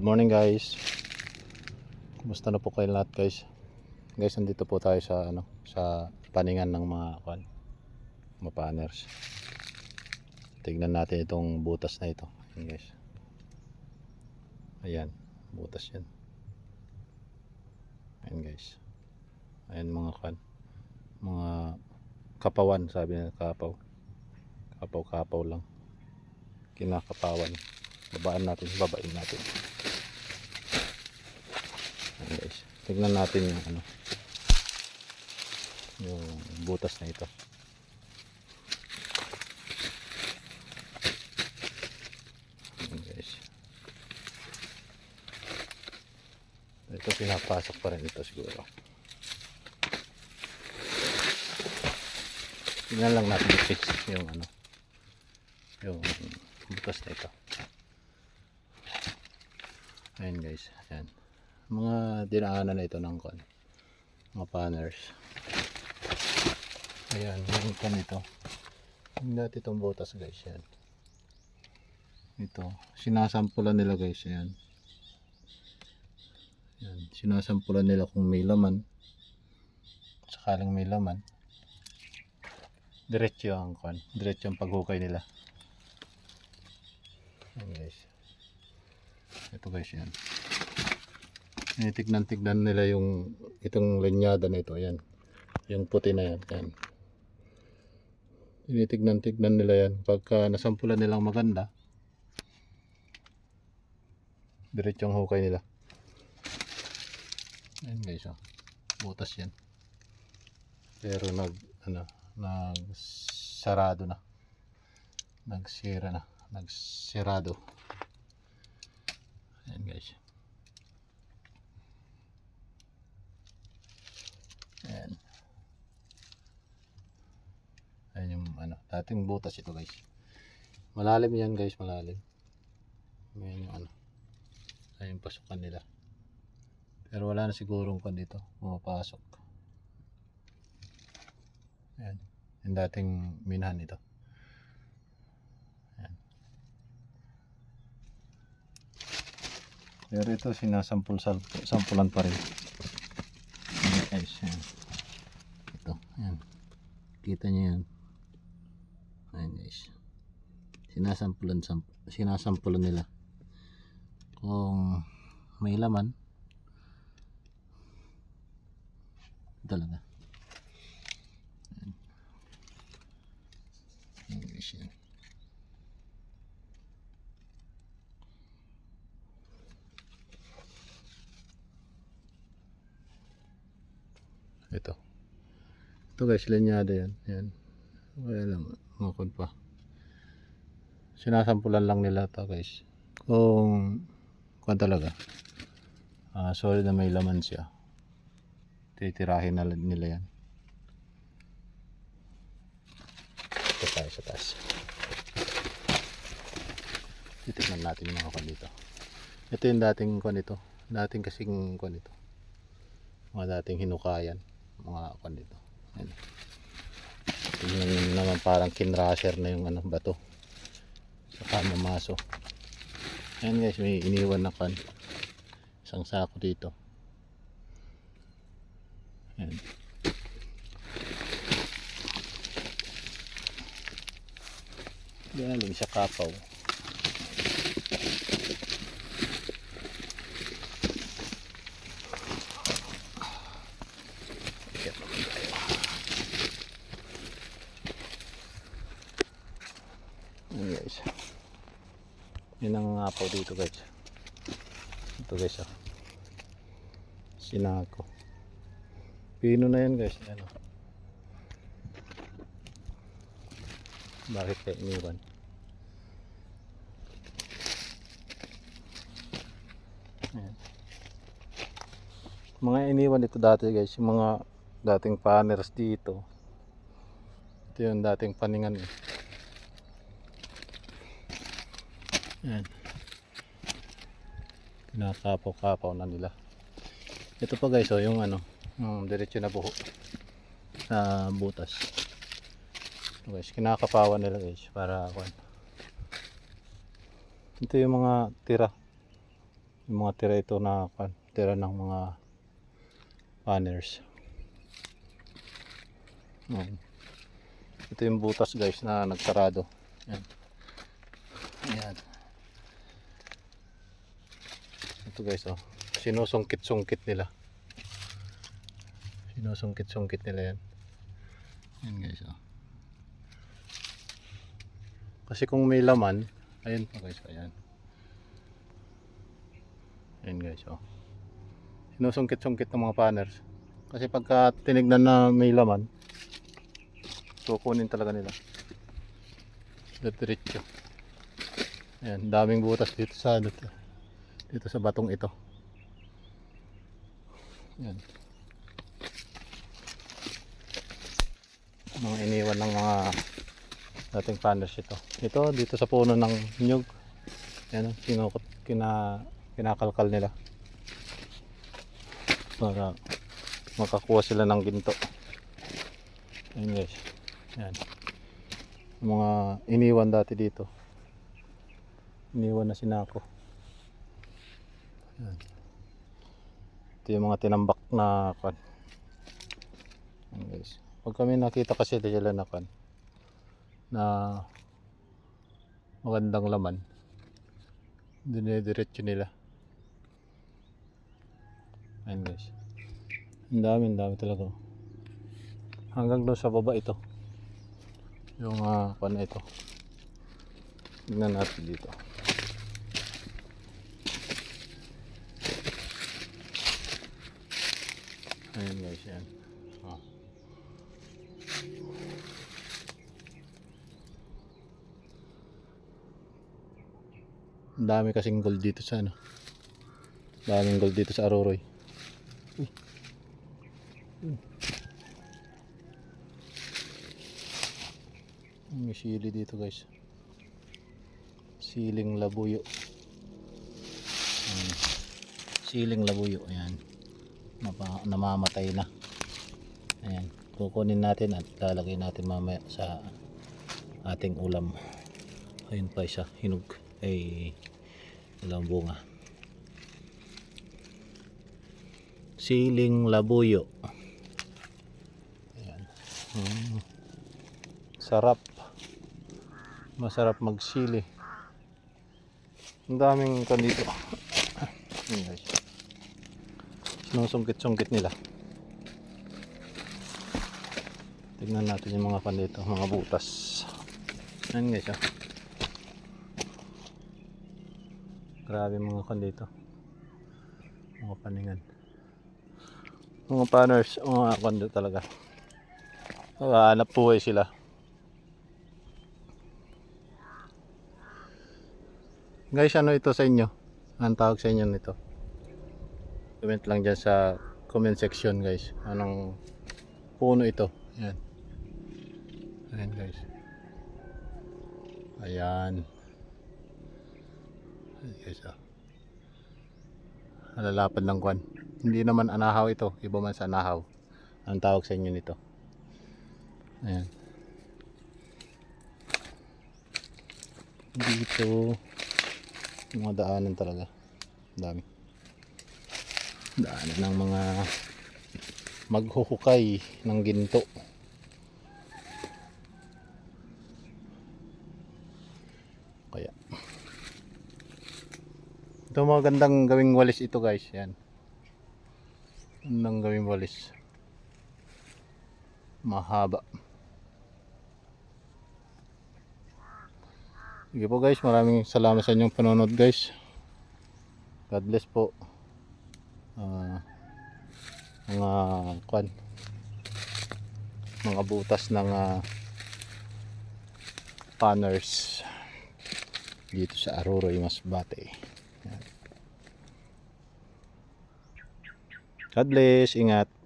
Good morning guys. Kumusta na po kayo lahat guys? Guys, nandito po tayo sa ano, sa paningan ng mga kwan, mga panners. Tignan natin itong butas na ito. Ayan guys. Ayan, butas yan. Ayan guys. Ayan mga kwan. Mga kapawan, sabi nila kapaw. Kapaw-kapaw lang. Kinakapawan. Babaan natin, babain natin. Ayan guys. Tignan natin yung ano. Yung butas na ito. Guys. Ito pinapasok pa rin ito siguro. Tingnan lang natin i-fix yung ano. Yung butas na ito. Ayan guys. Ayan. Mga dinaanan na ito ng kon. Mga panners. Ayan. Yung kon ito. Yung dati itong butas guys. Yan. Ito. Sinasampulan nila guys. Ayan. Yan. Sinasampulan nila kung may laman. Sakaling may laman. Diretso ang kon. Diretso ang paghukay nila. Ayan guys. Ito guys yan. Tinitignan-tignan nila yung itong linyada na ito. Ayan. Yung puti na yan. Ayan. Tinitignan-tignan nila yan. Pagka nasampulan nilang maganda, diretso ang hukay nila. Ayan guys. Oh. Butas yan. Pero nag, ano, nag sarado na. Nagsira na. Nagsirado. Ayan guys. Ayan. Ayan yung ano, dating butas ito guys. Malalim yan guys, malalim. Ayan yung ano. Ayan yung pasukan nila. Pero wala na sigurong kan dito. Pumapasok. Ayan. Yung dating minhan ito. Ayan. Pero ito sinasampul sampulan pa rin. Ayan guys. Ayan. Ito. Ayan. Kita niyo yan. Ayan guys. Sinasampulan samp sinasampulan nila. Kung may laman talaga. Ayan. Ayan guys. Ayan. Ito. Ito guys, linyada yan. Yan. Wala lang. Makon pa. Sinasampulan lang nila to guys. Kung kung talaga. ah solid na may laman siya. Titirahin na nila yan. Ito tayo sa taas. Titignan natin yung mga kwan dito. Ito yung dating kwan ito. Dating kasing kwan ito. Mga dating hinukayan mga kwan dito. Nyo naman parang kinrasher na yung ano, bato. Saka mamaso. Ayan guys, may iniwan na kwan. Isang sako dito. Ayan. Galing sa kapaw. Ayan naman tayo. Ayan guys. Yun ang ngapaw dito guys. Ito guys ah. Sinako. Pino na yan guys. Ayan oh. Bakit kaya iniwan? Mga iniwan dito dati guys. Yung mga dating panners dito. Ito yung dating paningan eh. Ayan. Pinakapaw-kapaw na nila. Ito pa guys, oh, yung ano, yung diretso na buho sa butas. Ito guys, kinakapawan nila guys para kwan. Ito yung mga tira Yung mga tira ito na kwan, tira ng mga panners. Ayan. Ito yung butas guys na nagsarado. Ayan. Ayan. Ito guys oh. Sinusungkit-sungkit nila. Sinusungkit-sungkit nila yan. Ayan guys oh. Kasi kung may laman, ayun pa guys, ayan. Ayan guys oh. Sinusungkit-sungkit ng mga panners. Kasi pagka tinignan na may laman, kukunin talaga nila. Diretso. Ayan, daming butas dito sa dito, dito sa batong ito. Ayan. Mga iniwan ng mga dating panners ito. Ito dito sa puno ng nyug. Ayan, kinukot, kina, kinakalkal nila. Para makakuha sila ng ginto. Ayan guys. Yung Mga iniwan dati dito. Iniwan na sinako. Ito yung mga tinambak na kan. Guys. Pag kami nakita kasi sila na kan na magandang laman dinediretso nila. Ayun guys. Ang dami ang dami talaga hanggang doon sa baba ito. Yung uh, pan na ito. Tignan natin dito ayun guys yan oh. Ang dami kasing gold dito sa ano. Daming gold dito sa Aroroy. Uy. Sili dito guys. Siling labuyo. Ayan. Siling labuyo. Ayan. Napa, namamatay na. Ayan. Kukunin natin at lalagay natin mamaya sa ating ulam. Ayun pa isa. Hinog ay dalawang bunga siling labuyo Ayan. Mm. sarap masarap magsili ang daming kan dito Ayan guys sinusungkit-sungkit nila tignan natin yung mga kan dito mga butas Ayan guys oh. Grabe mga kan dito. Mga paningan. Mga panners, mga kan dito talaga. Hanap buhay sila. Guys, ano ito sa inyo? Anong tawag sa inyo nito? Comment lang dyan sa comment section guys. Anong puno ito? Ayan. Ayan guys. Ayan. Ayan guys ah. Alalapad ng kwan. Hindi naman anahaw ito. Iba man sa anahaw. Anong tawag sa inyo nito? Ayan. Dito. Mga daanan talaga. Ang Dami. Daanan ng mga maghuhukay ng ginto. Kaya ito magandang gawing walis ito guys. Yan. Magandang gawing walis. Mahaba. Sige po guys. Maraming salamat sa inyong panonood guys. God bless po. Ah, mga kwan. Mga butas ng ah, panners dito sa Aroroy Masbate. God bless. Ingat.